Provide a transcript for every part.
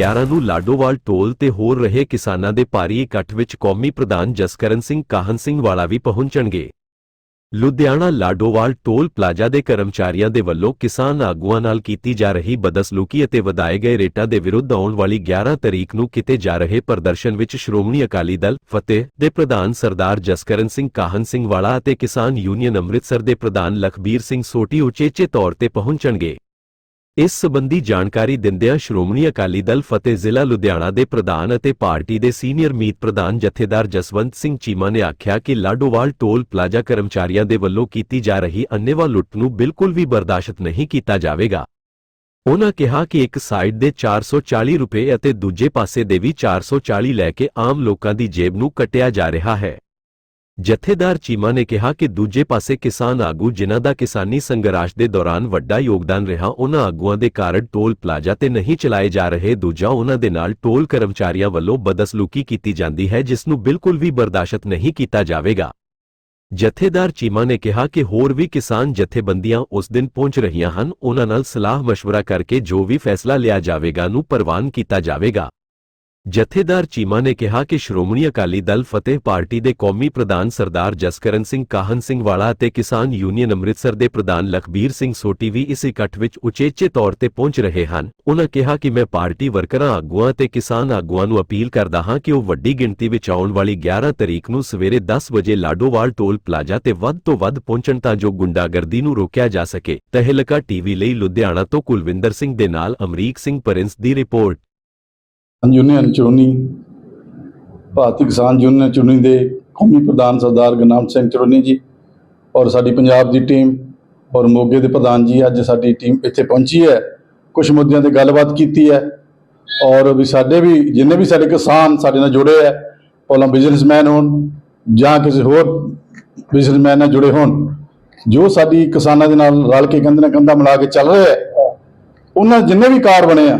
ਵਾਲੀ 11 ਨੂੰ ਲਾਡੋਵਾਲ ਟੋਲ ਤੇ ਹੋ ਰਹੇ ਕਿਸਾਨਾਂ ਦੇ ਭਾਰੀ ਇਕੱਠ ਵਿੱਚ ਕੌਮੀ ਪ੍ਰਧਾਨ ਜਸਕਰਨ ਸਿੰਘ ਕਾਹਨ ਸਿੰਘ ਵਾਲਾ ਵੀ ਪਹੁੰਚਣਗੇ। ਲੁਧਿਆਣਾ ਲਾਡੋਵਾਲ ਟੋਲ ਪਲਾਜ਼ਾ ਦੇ ਕਰਮਚਾਰੀਆਂ ਦੇ ਵੱਲੋਂ ਕਿਸਾਨ ਆਗੂਆਂ ਨਾਲ ਕੀਤੀ ਜਾ ਰਹੀ ਬਦਸਲੂਕੀ ਅਤੇ ਵਧਾਏ ਗਏ ਰੇਟਾਂ ਦੇ ਵਿਰੁੱਧ ਆਉਣ ਵਾਲੀ 11 ਤਰੀਕ ਨੂੰ ਕੀਤੇ ਜਾ ਰਹੇ ਪ੍ਰਦਰਸ਼ਨ ਵਿੱਚ ਸ਼੍ਰੋਮਣੀ ਅਕਾਲੀ ਦਲ, ਫਤਿਹ ਦੇ ਪ੍ਰਧਾਨ ਸਰਦਾਰ ਜਸਕਰਨ ਸਿੰਘ ਕਾਹਨ ਸਿੰਘ ਵਾਲਾ ਅਤੇ ਕਿਸਾਨ ਯੂਨੀਅਨ ਅੰਮ੍ਰਿਤਸਰ ਦੇ ਪ੍ਰਧਾਨ ਲਖਬੀਰ ਸਿੰਘ ਸੋਟੀ ਉਚੇਚੇ ਤੌਰ ਤੇ ਪਹੁੰਚਣਗੇ। ਇਸ ਸਬੰਧੀ ਜਾਣਕਾਰੀ ਦਿੰਦਿਆਂ ਸ਼੍ਰੋਮਣੀ ਅਕਾਲੀ ਦਲ ਫਤਿਹ ਜ਼ਿਲ੍ਹਾ ਲੁਧਿਆਣਾ ਦੇ ਪ੍ਰਧਾਨ ਅਤੇ ਪਾਰਟੀ ਦੇ ਸੀਨੀਅਰ ਮੀਤ ਪ੍ਰਧਾਨ ਜਥੇਦਾਰ ਜਸਵੰਤ ਸਿੰਘ ਚੀਮਾ ਨੇ ਆਖਿਆ ਕਿ ਲਾਡੋਵਾਲ ਟੋਲ ਪਲਾਜ਼ਾ ਕਰਮਚਾਰੀਆਂ ਦੇ ਵੱਲੋਂ ਕੀਤੀ ਜਾ ਰਹੀ ਅੰਨੇਵਾਹ ਲੁੱਟ ਨੂੰ ਬਿਲਕੁਲ ਵੀ ਬਰਦਾਸ਼ਤ ਨਹੀਂ ਕੀਤਾ ਜਾਵੇਗਾ। ਉਨ੍ਹਾਂ ਕਿਹਾ ਕਿ ਇੱਕ ਸਾਈਡ ਦੇ 440 ਰੁਪਏ ਅਤੇ ਦੂਜੇ ਪਾਸੇ ਦੇ ਵੀ 440 ਲੈ ਕੇ ਆਮ ਲੋਕਾਂ ਦੀ ਜੇਬ ਨੂੰ ਕੱਟਿਆ ਜਾ ਰਿਹਾ ਹੈ। ਜਥੇਦਾਰ ਚੀਮਾ ਨੇ ਕਿਹਾ ਕਿ ਦੂਜੇ ਪਾਸੇ ਕਿਸਾਨ ਆਗੂ ਜਿਨ੍ਹਾਂ ਦਾ ਕਿਸਾਨੀ ਸੰਘਰਸ਼ ਦੇ ਦੌਰਾਨ ਵੱਡਾ ਯੋਗਦਾਨ ਰਿਹਾ ਉਹਨਾਂ ਆਗੂਆਂ ਦੇ ਕਾਰਡ ਟੋਲ ਪਲਾਜ਼ਾ ਤੇ ਨਹੀਂ ਚਲਾਏ ਜਾ ਰਹੇ ਦੂਜਾ ਉਹਨਾਂ ਦੇ ਨਾਲ ਟੋਲ ਕਰਮਚਾਰੀਆਂ ਵੱਲੋਂ ਬਦਸਲੂਕੀ ਕੀਤੀ ਜਾਂਦੀ ਹੈ ਜਿਸ ਨੂੰ ਬਿਲਕੁਲ ਵੀ ਬਰਦਾਸ਼ਤ ਨਹੀਂ ਕੀਤਾ ਜਾਵੇਗਾ ਜਥੇਦਾਰ ਚੀਮਾ ਨੇ ਕਿਹਾ ਕਿ ਹੋਰ ਵੀ ਕਿਸਾਨ ਜਥੇਬੰਦੀਆਂ ਉਸ ਦਿਨ ਪਹੁੰਚ ਰਹੀਆਂ ਹਨ ਉਹਨਾਂ ਨਾਲ ਸਲਾਹ مشورہ ਕਰਕੇ ਜੋ ਵੀ ਫੈਸਲਾ ਲਿਆ ਜਾਵੇਗਾ ਨੂੰ ਪ੍ਰਵਾਨ ਕੀਤਾ ਜਾਵੇਗਾ ਜਥੇਦਾਰ ਚੀਮਾ ਨੇ ਕਿਹਾ ਕਿ ਸ਼੍ਰੋਮਣੀ ਅਕਾਲੀ ਦਲ ਫਤਿਹ ਪਾਰਟੀ ਦੇ ਕੌਮੀ ਪ੍ਰਧਾਨ ਸਰਦਾਰ ਜਸਕਰਨ ਸਿੰਘ ਕਾਹਨ ਸਿੰਘ ਵਾਲਾ ਅਤੇ ਕਿਸਾਨ ਯੂਨੀਅਨ ਅੰਮ੍ਰਿਤਸਰ ਦੇ ਪ੍ਰਧਾਨ ਲਖਬੀਰ ਸਿੰਘ ਸੋਟੀ ਵੀ ਇਸ ਇਕੱਠ ਵਿੱਚ ਉਚੇਚੇ ਤੌਰ ਤੇ ਪਹੁੰਚ ਰਹੇ ਹਨ। ਉਨ੍ਹਾਂ ਕਿਹਾ ਕਿ ਮੈਂ ਪਾਰਟੀ ਵਰਕਰਾਂ ਆਗੂਆਂ ਤੇ ਕਿਸਾਨ ਆਗੂਆਂ ਨੂੰ ਅਪੀਲ ਕਰਦਾ ਹਾਂ ਕਿ ਉਹ ਵੱਡੀ ਗਿਣਤੀ ਵਿੱਚ ਆਉਣ ਵਾਲੀ 11 ਤਰੀਕ ਨੂੰ ਸਵੇਰੇ 10 ਵਜੇ ਲਾਡੋਵਾਲ ਟੋਲ ਪਲਾਜ਼ਾ ਤੇ ਵੱਧ ਤੋਂ ਵੱਧ ਪਹੁੰਚਣ ਤਾਂ ਜੋ ਗੁੰਡਾਗਰਦੀ ਨੂੰ ਰੋਕਿਆ ਜਾ ਸਕੇ। ਤਹਿਲਕਾ ਟੀਵੀ ਲਈ ਲੁਧਿਆਣਾ ਤੋਂ ਕੁਲਵਿੰਦਰ ਸਿੰਘ ਦੇ ਨਾਲ ਅਮਰੀਕ ਸਿੰਘ ਪਰਿੰਸ ਦੀ ਰਿਪੋਰਟ। ਯੂਨੀਅਨ ਚੁਣੀ, ਭਾਰਤੀ ਕਿਸਾਨ ਯੂਨੀਅਨ ਚੁਣੀ ਦੇ ਕੌਮੀ ਪ੍ਰਧਾਨ ਸਰਦਾਰ ਗੁਰਨਾਮ ਸਿੰਘ ਚਰੋਨੀ ਜੀ ਔਰ ਸਾਡੀ ਪੰਜਾਬ ਦੀ ਟੀਮ ਔਰ ਮੋਗੇ ਦੇ ਪ੍ਰਧਾਨ ਜੀ ਅੱਜ ਸਾਡੀ ਟੀਮ ਇੱਥੇ ਪਹੁੰਚੀ ਹੈ। ਕੁਝ ਮੁੱਦਿਆਂ ਤੇ ਗੱਲਬਾਤ ਕੀਤੀ ਹੈ ਔਰ ਵੀ ਸਾਡੇ ਵੀ, ਜਿੰਨੇ ਵੀ ਸਾਡੇ ਕਿਸਾਨ ਸਾਡੇ ਨਾਲ ਜੁੜੇ ਹੈ, ਪਹਿਲਾਂ ਬਿਜ਼ਨਸਮੈਨ ਹੋਣ ਜਾਂ ਕਿਸੇ ਹੋਰ ਬਿਜ਼ਨਸਮੈਨ ਨਾਲ ਜੁੜੇ ਹੋਣ, ਜੋ ਸਾਡੀ ਕਿਸਾਨਾਂ ਦੇ ਨਾਲ ਰਲ ਕੇ ਕੰਧ ਨਾਲ ਕੰਧਾ ਮਿਲਾ ਕੇ ਚੱਲ ਰਹੇ ਹੈ, ਉਹਨਾਂ ਜਿੰਨੇ ਵੀ ਕਾਰ ਬਣੇ ਆ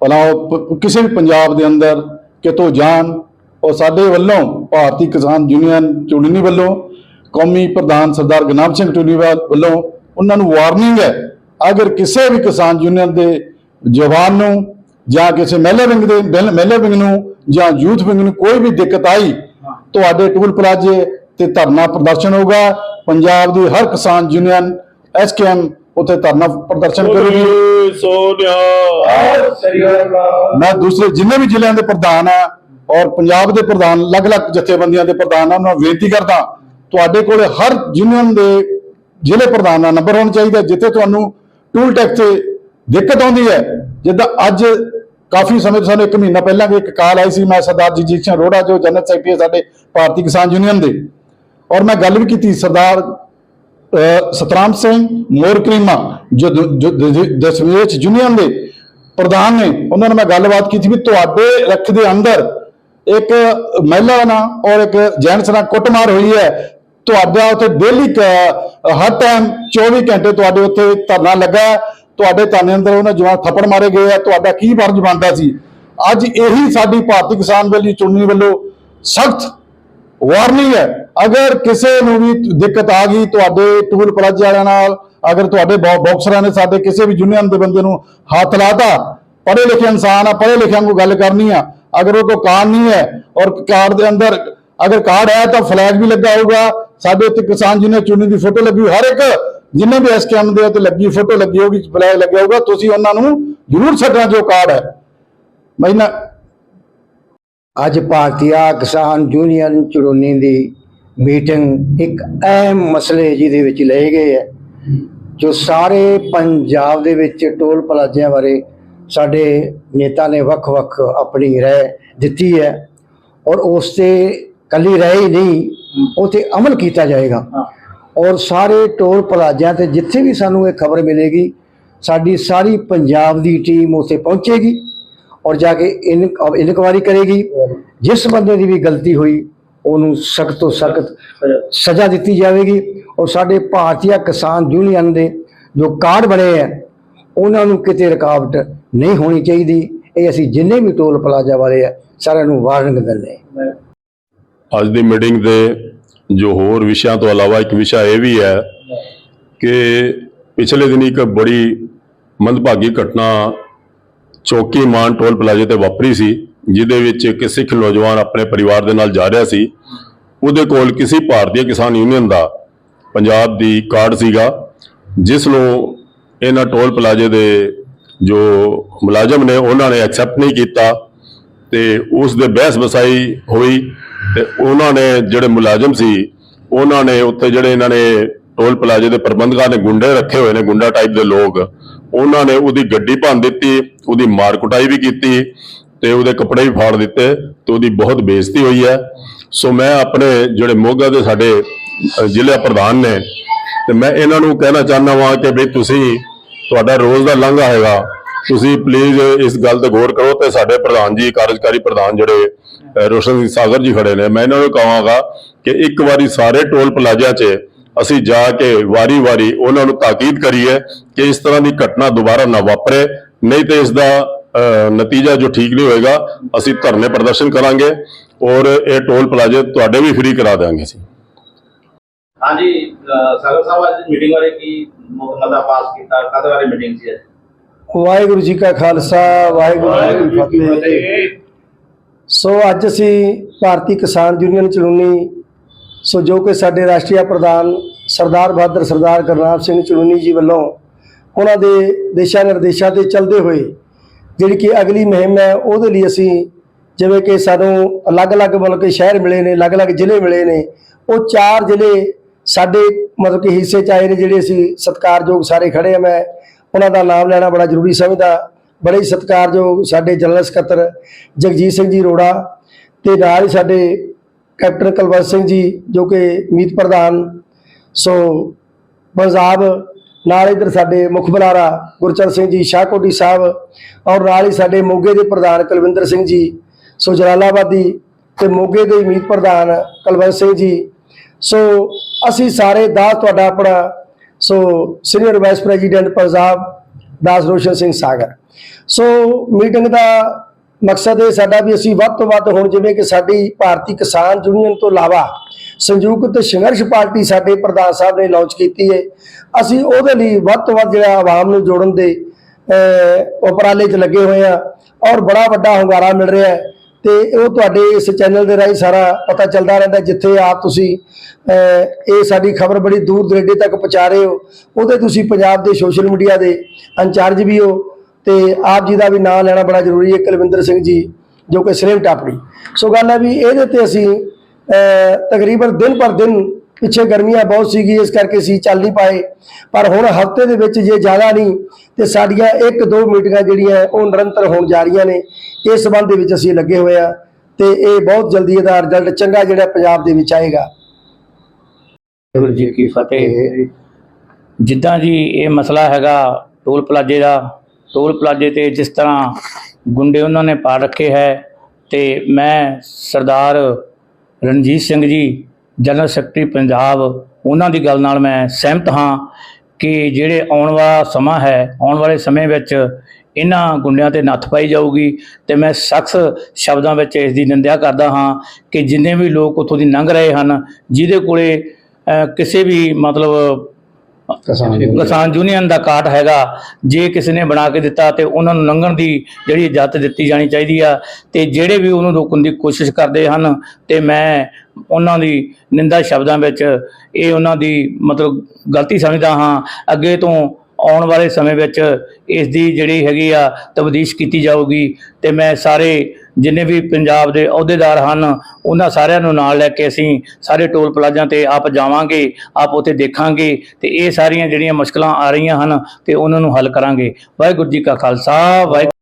ਭਲਾ ਉਹ ਕਿਸੇ ਵੀ ਪੰਜਾਬ ਦੇ ਅੰਦਰ ਕਿਤੋਂ ਜਾਣ ਔਰ ਸਾਡੇ ਵੱਲੋਂ ਭਾਰਤੀ ਕਿਸਾਨ ਯੂਨੀਅਨ ਚੁਣਨੀ ਵੱਲੋਂ, ਕੌਮੀ ਪ੍ਰਧਾਨ ਸਰਦਾਰ ਗੁਰਨਾਮ ਸਿੰਘ ਟੂਨੀਵਾਲ ਵੱਲੋਂ ਉਹਨਾਂ ਨੂੰ ਵਾਰਨਿੰਗ ਹੈ, ਅਗਰ ਕਿਸੇ ਵੀ ਕਿਸਾਨ ਯੂਨੀਅਨ ਦੇ ਜਵਾਨ ਨੂੰ ਜਾਂ ਕਿਸੇ ਮਹਿਲਾ ਵਿੰਗ ਦੇ, ਮਹਿਲਾ- ਮਹਿਲਾ ਵਿੰਗ ਨੂੰ ਜਾਂ ਯੂਥ ਵਿੰਗ ਨੂੰ ਕੋਈ ਵੀ ਦਿੱਕਤ ਆਈ, ਤੁਹਾਡੇ ਟੂਲ ਪਲਾਜ਼ੇ ਤੇ ਧਰਨਾ ਪ੍ਰਦਰਸ਼ਨ ਹੋਗਾ ਪੰਜਾਬ ਦੀ ਹਰ ਕਿਸਾਨ ਯੂਨੀਅਨ ਐਸਕੇਐਮ ਉੱਥੇ ਧਰਨਾ ਪ੍ਰਦਰਸ਼ਨ ਕਰੇਗੀ ਮੈਂ ਦੂਸਰੇ ਜਿੰਨੇ ਵੀ ਜ਼ਿਲ੍ਹਿਆਂ ਦੇ ਪ੍ਰਧਾਨ ਆ ਔਰ ਪੰਜਾਬ ਦੇ ਪ੍ਰਧਾਨ ਅਲੱਗ-ਅਲੱਗ ਜਥੇਬੰਦੀਆਂ ਦੇ ਪ੍ਰਧਾਨ ਆ ਉਹਨਾਂ ਨੂੰ ਬੇਨਤੀ ਕਰਦਾ ਤੁਹਾਡੇ ਕੋਲ ਹਰ ਯੂਨੀਅਨ ਦੇ ਜ਼ਿਲ੍ਹੇ ਪ੍ਰਧਾਨ ਦਾ ਨੰਬਰ ਹੋਣਾ ਚਾਹੀਦਾ ਜਿੱਥੇ ਤੁਹਾਨੂੰ ਟੂਲ ਟੈਕਸ ਤੇ ਦਿੱਕਤ ਆਉਂਦੀ ਹੈ। ਜਿੱਦਾਂ ਅੱਜ ਕਾਫੀ ਸਮੇਂ ਤੋਂ ਸਾਨੂੰ ਇੱਕ ਮਹੀਨਾ ਪਹਿਲਾਂ ਵੀ ਇੱਕ ਕਾਲ ਆਈ ਸੀ ਮੈਂ ਸਰਦਾਰ ਜਗਜੀਤ ਸਿੰਘ ਅਰੋੜਾ ਜੋ ਜਨਰਲ ਸੈਕਟਰੀ ਸਾਡੇ ਭਾਰਤੀ ਕਿਸਾਨ ਯੂਨੀਅਨ ਦੇ। ਔਰ ਮੈਂ ਗੱਲ ਵੀ ਕੀਤੀ ਸਰਦਾਰ ਸਤਰਾਮ ਸਿੰਘ ਮੋਰ ਜੋ ਦ- ਯੂਨੀਅਨ ਦੇ ਪ੍ਰਧਾਨ ਨੇ, ਉਹਨਾਂ ਨਾਲ ਮੈਂ ਗੱਲਬਾਤ ਕੀਤੀ ਵੀ ਤੁਹਾਡੇ ਰੱਖ ਦੇ ਅੰਦਰ ਇੱਕ ਮਹਿਲਾ ਨਾਲ ਔਰ ਇੱਕ ਜੈਂਟਸ ਨਾਲ ਕੁੱਟਮਾਰ ਹੋਈ ਹੈ। ਤੁਹਾਡਾ ਉੱਥੇ ਡੇਲੀ ਹਰ ਟਾਈਮ 24 ਘੰਟੇ ਤੁਹਾਡੇ ਉੱਥੇ ਧਰਨਾ ਲੱਗਾ। ਹੈ। ਤੁਹਾਡੇ ਧਰਨੇ ਅੰਦਰ ਉਹਨਾਂ ਜਵਾਨ ਥੱਪੜ ਮਾਰੇ ਗਏ ਆ। ਤੁਹਾਡਾ ਕੀ ਫਰਜ਼ ਬਣਦਾ ਸੀ? ਅੱਜ ਇਹੀ ਸਾਡੀ ਭਾਰਤੀ ਕਿਸਾਨ ਵੱਲੀ ਚੁਣਨੀ ਵੱਲੋਂ ਸਖਤ ਵਾਰਨਿੰਗ ਹੈ। ਅਗਰ ਕਿਸੇ ਨੂੰ ਵੀ ਦਿੱਕਤ ਆ ਗਈ ਤੁਹਾਡੇ ਟੂਲ ਪਲਾਜ਼ੇ ਵਾਲਿਆਂ ਨਾਲ ਅਗਰ ਤੁਹਾਡੇ ਬਾਕਸਰਾਂ ਨੇ ਸਾਡੇ ਕਿਸੇ ਵੀ ਯੂਨੀਅਨ ਦੇ ਬੰਦੇ ਨੂੰ ਹੱਥ ਲਾਤਾ ਪੜ੍ਹੇ ਲਿਖੇ ਇਨਸਾਨ ਆ ਪੜ੍ਹੇ ਲਿਖਿਆਂ ਨੂੰ ਗੱਲ ਕਰਨੀ ਆ ਅਗਰ ਉਹ ਕੋ ਕਾਰਡ ਨਹੀਂ ਹੈ ਔਰ ਕਾਰਡ ਦੇ ਅੰਦਰ ਅਗਰ ਕਾਰਡ ਹੈ ਤਾਂ ਫਲੈਗ ਵੀ ਲੱਗਾ ਹੋਊਗਾ। ਸਾਡੇ ਉੱਤੇ ਕਿਸਾਨ ਯੂਨੀਅਨ ਚੁਣੀ ਦੀ ਫੋਟੋ ਲੱਗੀ ਹੋਈ, ਹਰ ਇੱਕ ਜਿੰਨੇ ਵੀ ਐਸਕੇਐਮ ਦੇ ਉੱਤੇ ਲੱਗੀ ਫੋਟੋ ਲੱਗੀ ਹੋਊਗੀ ਫਲੈਗ ਲੱਗਿਆ ਹੋਊਗਾ ਤੁਸੀਂ ਉਹਨਾਂ ਨੂੰ ਜ਼ਰੂਰ ਛੱਡਣਾ ਜੋ ਕਾਰਡ ਹੈ। ਮੈਂ ਅੱਜ ਭਾਰਤੀਆ ਕਿਸਾਨ ਯੂਨੀਅਨ ਚੁਰੂਨੀ ਦੀ ਮੀਟਿੰਗ ਇੱਕ ਅਹਿਮ ਮਸਲੇ ਜਿਹਦੇ ਵਿੱਚ ਲਏ ਗਏ ਹੈ ਜੋ ਸਾਰੇ ਪੰਜਾਬ ਦੇ ਵਿੱਚ ਟੋਲ ਪਲਾਜ਼ਿਆਂ ਬਾਰੇ ਸਾਡੇ ਨੇਤਾ ਨੇ ਵੱਖ-ਵੱਖ ਆਪਣੀ ਰਾਏ ਦਿੱਤੀ ਹੈ ਔਰ ਉਸ ਤੇ ਕੱਲੀ ਰਾਏ ਹੀ ਨਹੀਂ ਉਹ ਤੇ ਅਮਲ ਕੀਤਾ ਜਾਏਗਾ। ਔਰ ਸਾਰੇ ਟੋਲ ਪਲਾਜ਼ਿਆਂ ਤੇ ਜਿੱਥੇ ਵੀ ਸਾਨੂੰ ਇਹ ਖਬਰ ਮਿਲੇਗੀ ਸਾਡੀ ਸਾਰੀ ਪੰਜਾਬ ਦੀ ਟੀਮ ਉੱਥੇ ਪਹੁੰਚੇਗੀ। ਔਰ ਜਾ ਕੇ ਇਨ ਇਨਕੁਆਇਰੀ ਕਰੇਗੀ। ਜਿਸ ਬੰਦੇ ਦੀ ਵੀ ਗਲਤੀ ਹੋਈ, ਉਹਨੂੰ ਸਖਤ ਤੋਂ ਸਖਤ ਸਜ਼ਾ ਦਿੱਤੀ ਜਾਵੇਗੀ। ਔਰ ਸਾਡੇ ਭਾਰਤੀ ਕਿਸਾਨ ਯੂਨੀਅਨ ਦੇ ਜੋ ਕਾਰਡ ਬਣੇ ਹੈ ਉਹਨਾਂ ਨੂੰ ਕਿਤੇ ਰੁਕਾਵਟ ਨਹੀਂ ਹੋਣੀ ਚਾਹੀਦੀ। ਇਹ ਅਸੀਂ ਜਿੰਨੇ ਵੀ ਟੋਲ ਪਲਾਜ਼ਾ ਵਾਲੇ ਆ, ਸਾਰਿਆਂ ਨੂੰ ਵਾਰਨਿੰਗ ਦਿੰਦੇ ਅੱਜ ਦੀ ਮੀਟਿੰਗ ਦੇ ਜੋ ਹੋਰ ਵਿਸ਼ਿਆਂ ਤੋਂ ਇਲਾਵਾ ਇੱਕ ਵਿਸ਼ਾ ਇਹ ਵੀ ਹੈ ਕਿ ਪਿਛਲੇ ਦਿਨੀ ਇੱਕ ਬੜੀ ਮੰਦਭਾਗੀ ਘਟਨਾ ਚੌਕੀ ਮਾਨ ਟੋਲ ਪਲਾਜ਼ੇ ਤੇ ਵਾਪਰੀ ਸੀ, ਜਿਹਦੇ ਵਿੱਚ ਇੱਕ ਸਿੱਖ ਨੌਜਵਾਨ ਆਪਣੇ ਪਰਿਵਾਰ ਦੇ ਨਾਲ ਜਾ ਰਿਹਾ ਸੀ। ਉਹਦੇ ਕੋਲ ਕਿਸੇ ਭਾਰਤੀ ਕਿਸਾਨ ਯੂਨੀਅਨ ਦਾ ਪੰਜਾਬ ਦੀ ਕਾਰਡ ਸੀਗਾ, ਜਿਸ ਨੂੰ ਇਹਨਾਂ ਟੋਲ ਪਲਾਜ਼ੇ ਦੇ ਜੋ ਮੁਲਾਜ਼ਮ ਨੇ, ਉਹਨਾਂ ਨੇ ਐਕਸੈਪਟ ਨਹੀਂ ਕੀਤਾ ਤੇ ਉਸ ਦੇ ਬਹਿਸ ਵਸਾਈ ਹੋਈ ਤੇ ਉਹਨਾਂ ਨੇ ਜਿਹੜੇ ਮੁਲਾਜ਼ਮ ਸੀ, ਉਹਨਾਂ ਨੇ ਉੱਤੇ ਜਿਹੜੇ ਇਹਨਾਂ ਨੇ ਟੋਲ ਪਲਾਜ਼ੇ ਦੇ ਪ੍ਰਬੰਧਕਾਂ ਨੇ ਗੁੰਡੇ ਰੱਖੇ ਹੋਏ ਨੇ, ਗੁੰਡਾ ਟਾਈਪ ਦੇ ਲੋਕ ਉਹਨਾਂ ਨੇ ਉਹਦੀ ਗੱਡੀ ਭੰਨ ਦਿੱਤੀ ਉਹਦੀ ਮਾਰ ਕੁਟਾਈ ਵੀ ਕੀਤੀ ਤੇ ਉਹਦੇ ਕੱਪੜੇ ਵੀ ਫਾੜ ਦਿੱਤੇ ਤੇ ਉਹਦੀ ਬਹੁਤ ਬੇਇੱਜ਼ਤੀ ਹੋਈ ਹੈ। ਸੋ ਮੈਂ ਆਪਣੇ ਜਿਹੜੇ ਮੋਗਾ ਦੇ ਸਾਡੇ ਅ, ਜ਼ਿਲ੍ਹਾ ਪ੍ਰਧਾਨ ਨੇ ਤੇ ਮੈਂ ਇਹਨਾਂ ਨੂੰ ਕਹਿਣਾ ਚਾਹੁੰਦਾ ਵਾਂ ਕਿ ਵੀ ਤੁਸੀਂ ਤੁਹਾਡਾ ਰੋਜ਼ ਦਾ ਲੰਘਾ ਹੈਗਾ ਤੁਸੀਂ ਪਲੀਜ਼ ਇਸ ਗੱਲ ਤੇ ਗੌਰ ਕਰੋ ਤੇ ਸਾਡੇ ਪ੍ਰਧਾਨ ਜੀ ਕਾਰਜਕਾਰੀ ਪ੍ਰਧਾਨ ਜਿਹੜੇ ਰੋਸ਼ਨ ਸਿੰਘ ਸਾਗਰ ਜੀ ਖੜੇ ਨੇ ਮੈਂ ਇਹਨਾਂ ਨੂੰ ਕਹਾਂਗਾ ਕਿ ਇੱਕ ਵਾਰੀ ਸਾਰੇ ਟੋਲ ਪਲਾਜ਼ਿਆਂ 'ਚ ਅਸੀਂ ਜਾ ਕੇ ਵਾਰੀ-ਵਾਰੀ ਉਹਨਾਂ ਨੂੰ ਤਾਕੀਦ ਕਰੀਏ ਕਿ ਇਸ ਤਰ੍ਹਾਂ ਦੀ ਘਟਨਾ ਦੁਬਾਰਾ ਨਾ ਵਾਪਰੇ ਨਹੀਂ ਤੇ ਇਸ ਦਾ ਨਤੀਜਾ ਜੋ ਠੀਕ ਨਹੀਂ ਹੋਏਗਾ ਅਸੀਂ ਧਰਨੇ ਪ੍ਰਦਰਸ਼ਨ ਕਰਾਂਗੇ ਔਰ ਇਹ ਟੋਲ ਪਲਾਜ਼ੇ ਤੁਹਾਡੇ ਵੀ ਫ੍ਰੀ ਕਰਾ ਦੇਵਾਂਗੇ ਅਸੀਂ। ਹਾਂਜੀ ਸਾਗਰ ਸਾਹਿਬ ਅੱਜ ਮੀਟਿੰਗ ਬਾਰੇ ਕੀ ਮਤਾ ਪਾਸ ਕੀਤਾ ਕਦ ਬਾਰੇ ਮੀਟਿੰਗ ਸੀ ਅੱਜ? ਵਾਹਿਗੁਰੂ ਜੀ ਕਾ ਖਾਲਸਾ ਵਾਹਿਗੁਰੂ ਜੀ ਕੀ ਫਤਿਹ। ਸੋ ਅੱਜ ਅਸੀਂ ਭਾਰਤੀ ਕਿਸਾਨ ਯੂਨੀਅਨ ਚਲੂਨੀ ਸੋ ਜੋ ਕਿ ਸਾਡੇ ਰਾਸ਼ਟਰੀ ਪ੍ਰਧਾਨ ਸਰਦਾਰ ਬਹਾਦਰ ਸਰਦਾਰ ਗੁਰਨਾਮ ਸਿੰਘ ਚਲੂਨੀ ਜੀ ਵੱਲੋਂ ਉਹਨਾਂ ਦੇ ਦਿਸ਼ਾ ਨਿਰਦੇਸ਼ਾਂ ਤੇ ਚੱਲਦੇ ਹੋਏ ਜਿਹੜੀ ਕਿ ਅਗਲੀ ਮੁਹਿੰਮ ਹੈ, ਉਹਦੇ ਲਈ ਅਸੀਂ ਜਿਵੇਂ ਕਿ ਸਾਨੂੰ ਅਲੱਗ-ਅਲੱਗ ਮਤਲਬ ਕਿ ਸ਼ਹਿਰ ਮਿਲੇ ਨੇ, ਅਲੱਗ-ਅਲੱਗ ਜ਼ਿਲ੍ਹੇ ਮਿਲੇ ਨੇ, ਉਹ ਚਾਰ ਜ਼ਿਲ੍ਹੇ ਸਾਡੇ ਮਤਲਬ ਕਿ ਹਿੱਸੇ ਚ ਆਏ ਨੇ ਜਿਹੜੇ ਅਸੀਂ ਸਤਿਕਾਰਯੋਗ ਸਾਰੇ ਖੜੇ ਆ ਮੈਂ। ਉਹਨਾਂ ਦਾ ਨਾਮ ਲੈਣਾ ਬੜਾ ਜ਼ਰੂਰੀ ਸਮਝਦਾ। ਬੜੇ ਹੀ ਸਤਿਕਾਰਯੋਗ ਸਾਡੇ ਜਨਰਲ ਸਕੱਤਰ ਜਗਜੀਤ ਸਿੰਘ ਜੀ ਰੋੜਾ ਤੇ ਨਾਲ ਹੀ ਸਾਡੇ ਕੈਪਟਨ ਕੁਲਵੰਤ ਸਿੰਘ ਜੀ, ਜੋ ਕਿ ਮੀਤ ਪ੍ਰਧਾਨ, ਸੋ ਪੰਜਾਬ ਨਾਲ ਇਧਰ ਸਾਡੇ ਮੁਖ ਬੁਲਾਰਾ ਗੁਰਚਰਨ ਸਿੰਘ ਜੀ ਸ਼ਾਹਕੋਟੀ ਸਾਹਿਬ, ਔਰ ਨਾਲ ਹੀ ਸਾਡੇ ਮੋਗੇ ਦੇ ਪ੍ਰਧਾਨ ਕੁਲਵਿੰਦਰ ਸਿੰਘ ਜੀ, ਸੋ ਜਲਾਲਾਬਾਦੀ ਤੇ ਮੋਗੇ ਦੇ ਮੀਤ ਪ੍ਰਧਾਨ ਕੁਲਵੰਤ ਸਿੰਘ ਜੀ, ਸੋ ਅਸੀਂ ਸਾਰੇ ਦਾ ਤੁਹਾਡਾ ਆਪਣਾ, so senior vice president Punjab ਦਾਸ ਰੋਸ਼ਨ ਸਿੰਘ ਸਾਗਰ। ਸੋ ਮੀਟਿੰਗ ਦਾ ਮਕਸਦ ਇਹ ਸਾਡਾ ਵੀ ਅਸੀਂ ਵੱਧ ਤੋਂ ਵੱਧ ਹੁਣ ਜਿਵੇਂ ਕਿ ਸਾਡੀ ਭਾਰਤੀ ਕਿਸਾਨ ਯੂਨੀਅਨ ਤੋਂ ਇਲਾਵਾ ਸੰਯੁਕਤ ਸੰਘਰਸ਼ ਪਾਰਟੀ ਸਾਡੇ ਪ੍ਰਧਾਨ ਸਾਹਿਬ ਨੇ ਲਾਂਚ ਕੀਤੀ ਹੈ ਅਸੀਂ ਉਹਦੇ ਲਈ ਵੱਧ ਤੋਂ ਵੱਧ ਜਿਹੜਾ ਆਵਾਮ ਨੂੰ ਜੋੜਨ ਦੇ ਉਪਰਾਲੇ 'ਚ ਲੱਗੇ ਹੋਏ ਆ ਔਰ ਬੜਾ ਵੱਡਾ ਹੁੰਗਾਰਾ ਮਿਲ ਰਿਹਾ ਹੈ ਤੇ ਉਹ ਤੁਹਾਡੇ ਇਸ ਚੈਨਲ ਦੇ ਰਾਹੀਂ ਸਾਰਾ ਪਤਾ ਚੱਲਦਾ ਰਹਿੰਦਾ ਜਿੱਥੇ ਆਪ ਤੁਸੀਂ ਇਹ ਸਾਡੀ ਖਬਰ ਬੜੀ ਦੂਰ ਦਰੇਡੇ ਤੱਕ ਪਹੁੰਚਾ ਰਹੇ ਹੋ। ਉਹਦੇ ਤੁਸੀਂ ਪੰਜਾਬ ਦੇ ਸੋਸ਼ਲ ਮੀਡੀਆ ਦੇ ਇੰਚਾਰਜ ਵੀ ਹੋ ਤੇ ਆਪ ਜੀ ਦਾ ਵੀ ਨਾਮ ਲੈਣਾ ਬੜਾ ਜ਼ਰੂਰੀ ਹੈ ਕੁਲਵਿੰਦਰ ਸਿੰਘ ਜੀ, ਜੋ ਕਿ ਸਲੇਮ ਟਾਪੜੀ। ਸੋ ਗੱਲ ਹੈ ਵੀ ਇਹਦੇ ਤੇ ਅਸੀਂ ਤਕਰੀਬਨ ਦਿਨ ਪਰ ਦਿਨ ਪਿੱਛੇ ਗਰਮੀਆਂ ਬਹੁਤ ਸੀਗੀ, ਇਸ ਕਰਕੇ ਅਸੀਂ ਚੱਲ ਨਹੀਂ ਪਾਏ। ਪਰ ਹੁਣ ਹਫ਼ਤੇ ਦੇ ਵਿੱਚ ਜੇ ਜ਼ਿਆਦਾ ਨਹੀਂ, ਤੇ ਸਾਡੀਆਂ ਇੱਕ ਦੋ ਮੀਟਿੰਗਾਂ ਜਿਹੜੀਆਂ, ਉਹ ਨਿਰੰਤਰ ਹੋਣ ਜਾ ਰਹੀਆਂ ਨੇ। ਇਸ ਸੰਬੰਧ ਦੇ ਵਿੱਚ ਅਸੀਂ ਲੱਗੇ ਹੋਏ ਆ ਤੇ ਇਹ ਬਹੁਤ ਜਲਦੀ ਇਹਦਾ ਰਿਜ਼ਲਟ ਚੰਗਾ ਜਿਹੜਾ ਪੰਜਾਬ ਦੇ ਵਿੱਚ ਆਏਗਾ। ਵਾਹਿਗੁਰੂ ਜੀ ਕੀ ਫਤਿਹ। ਜਿੱਦਾਂ ਜੀ ਇਹ ਮਸਲਾ ਹੈਗਾ, ਟੋਲ ਪਲਾਜ਼ੇ ਦਾ ਟੋਲ ਪਲਾਜ਼ੇ ਤੇ ਜਿਸ ਤਰ੍ਹਾਂ ਗੁੰਡੇ ਉਹਨਾਂ ਨੇ ਪਾ ਰੱਖੇ ਹੈ ਤੇ ਮੈਂ ਸਰਦਾਰ ਰਣਜੀਤ ਸਿੰਘ ਜੀ, ਜਨਰਲ ਸੈਕਟਰੀ ਪੰਜਾਬ, ਉਹਨਾਂ ਦੀ ਗੱਲ ਨਾਲ ਮੈਂ ਸਹਿਮਤ ਹਾਂ ਕਿ ਜਿਹੜੇ ਆਉਣ ਵਾਲਾ ਸਮਾਂ ਹੈ, ਆਉਣ ਵਾਲੇ ਸਮੇਂ ਵਿੱਚ ਇਹਨਾਂ ਗੁੰਡਿਆਂ ਤੇ ਨੱਥ ਪਾਈ ਜਾਊਗੀ ਤੇ ਮੈਂ ਸਖਤ ਸ਼ਬਦਾਂ ਵਿੱਚ ਇਸ ਦੀ ਨਿੰਦਿਆ ਕਰਦਾ ਹਾਂ ਕਿ ਜਿੰਨੇ ਵੀ ਲੋਕ ਉੱਥੋਂ ਦੀ ਲੰਘ ਰਹੇ ਹਨ, ਜਿਹਦੇ ਕੋਲੇ ਕਿਸੇ ਵੀ ਮਤਲਬ ਕਿਸਾਨ ਯੂਨੀਅਨ ਦਾ ਕਾਰਡ ਹੈਗਾ। ਜੇ ਕਿਸੇ ਨੇ ਬਣਾ ਕੇ ਦਿੱਤਾ ਤੇ ਉਹਨਾਂ ਨੂੰ ਲੰਘਣ ਦੀ ਜਿਹੜੀ ਇਜਾਜ਼ਤ ਦਿੱਤੀ ਜਾਣੀ ਚਾਹੀਦੀ ਆ ਤੇ ਜਿਹੜੇ ਵੀ ਉਹਨੂੰ ਰੋਕਣ ਦੀ ਕੋਸ਼ਿਸ਼ ਕਰਦੇ ਹਨ ਤੇ ਮੈਂ ਉਹਨਾਂ ਦੀ ਨਿੰਦਾ ਸ਼ਬਦਾਂ ਵਿੱਚ ਇਹ ਉਹਨਾਂ ਦੀ ਮਤਲਬ ਗਲਤੀ ਸਮਝਦਾ ਹਾਂ। ਅੱਗੇ ਤੋਂ ਆਉਣ ਵਾਲੇ ਸਮੇਂ ਵਿੱਚ ਇਸ ਦੀ ਜਿਹੜੀ ਹੈਗੀ ਆ ਤਬਦੀਸ਼ ਕੀਤੀ ਜਾਊਗੀ ਤੇ ਮੈਂ ਸਾਰੇ ਜਿੰਨੇ ਵੀ ਪੰਜਾਬ ਦੇ ਅਹੁਦੇਦਾਰ ਹਨ, ਉਹਨਾਂ ਸਾਰਿਆਂ ਨੂੰ ਨਾਲ ਲੈ ਕੇ ਅਸੀਂ ਸਾਰੇ ਟੋਲ ਪਲਾਜ਼ਿਆਂ ਤੇ ਆਪ ਜਾਵਾਂਗੇ, ਆਪ ਉੱਥੇ ਦੇਖਾਂਗੇ ਤੇ ਇਹ ਸਾਰੀਆਂ ਜਿਹੜੀਆਂ ਮੁਸ਼ਕਲਾਂ ਆ ਰਹੀਆਂ ਹਨ ਤੇ ਉਹਨਾਂ ਨੂੰ ਹੱਲ ਕਰਾਂਗੇ। ਵਾਹਿਗੁਰੂ ਜੀ ਕਾ ਖਾਲਸਾ ਵਾਹਿਗੁਰੂ